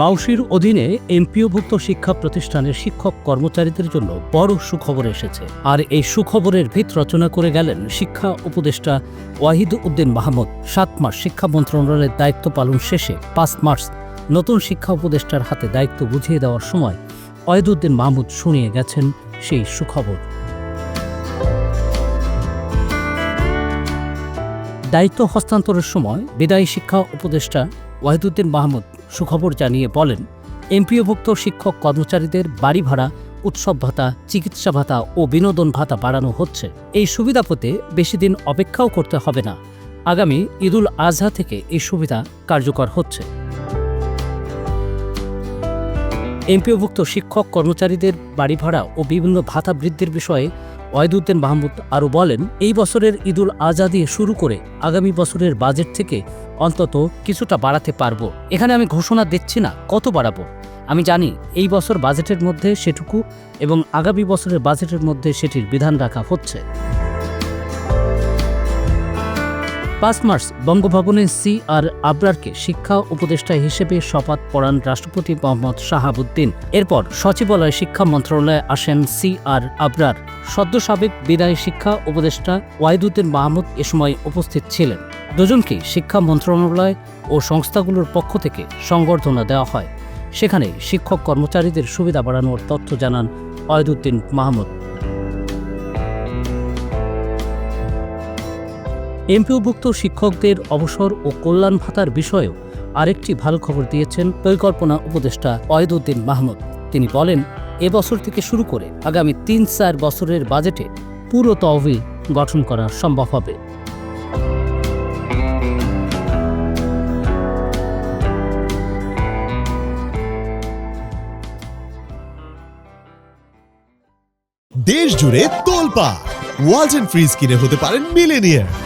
মাউসির অধীনে এমপিওভুক্ত শিক্ষা প্রতিষ্ঠানের শিক্ষক কর্মচারীদের জন্য বড় সুখবর এসেছে। আর এই সুখবরের ভিত রচনা করে গেলেন শিক্ষা উপদেষ্টা ওয়াহিদ উদ্দিন মাহমুদ। সাত মাস শিক্ষা মন্ত্রণালয়ের দায়িত্ব পালন শেষে পাঁচ মার্চ নতুন শিক্ষা উপদেষ্টার হাতে দায়িত্ব বুঝিয়ে দেওয়ার সময় ওয়াহিদুদ্দিন মাহমুদ শুনিয়ে গেছেন সেই সুখবর। দায়িত্ব হস্তান্তরের সময় বিদায়ী শিক্ষা উপদেষ্টা ওয়াহিদুদ্দিন মাহমুদ সুখবর জানিয়ে বলেন, এমপিওভুক্ত শিক্ষক কর্মচারীদের বাড়ি ভাড়া, উৎসব ভাতা, চিকিৎসা ভাতা ও বিনোদন ভাতা বাড়ানো হচ্ছে। এই সুবিধা পেতে বেশি দিন অপেক্ষাও করতে হবে না। আগামী ঈদুল আজহা থেকে এই সুবিধা কার্যকর হচ্ছে। এমপিওভুক্ত শিক্ষক কর্মচারীদের বাড়ি ভাড়া ও বিভিন্ন ভাতা বৃদ্ধির বিষয়ে ওয়াহিদুদ্দিন মাহমুদ আরও বলেন, এই বছরের ঈদুল আজহা দিয়ে শুরু করে আগামী বছরের বাজেট থেকে অন্তত কিছুটা বাড়াতে পারব। এখানে আমি ঘোষণা দিচ্ছি না কত বাড়াবো। আমি জানি এই বছর বাজেটের মধ্যে সেটুকু এবং আগামী বছরের বাজেটের মধ্যে সেটির বিধান রাখা হচ্ছে। পাঁচ মার্চ বঙ্গভবনে সি আর আবরারকে শিক্ষা উপদেষ্টা হিসেবে শপথ পড়ান রাষ্ট্রপতি মোহাম্মদ শাহাবুদ্দিন। এরপর সচিবালয় শিক্ষা মন্ত্রণালয়ে আসেন সি আর আবরার। সদ্য সাবেক বিদায়ী শিক্ষা উপদেষ্টা ওয়াহিদুদ্দিন মাহমুদ এ সময় উপস্থিত ছিলেন। দুজনকেই শিক্ষা মন্ত্রণালয় ও সংস্থাগুলোর পক্ষ থেকে সংবর্ধনা দেওয়া হয়। সেখানে শিক্ষক কর্মচারীদের সুবিধা বাড়ানোর তথ্য জানান ওয়াহিদুদ্দিন মাহমুদ। এমপিওভুক্ত শিক্ষকদের অবসর ও কল্যাণ ভাতার বিষয়েও আরেকটি ভালো খবর দিয়েছেন পরিকল্পনা উপদেষ্টা অয়দুদ্দিন মাহমুদ। তিনি বলেন এবছর থেকে শুরু করে আগামী তিন চার বছরের বাজেটে পুরো তহবিল গঠন করা সম্ভব হবে। দেশ জুড়ে তোলপা ওয়াজ ফ্রিজ কিনে হতে পারেন মিলেনিয়ার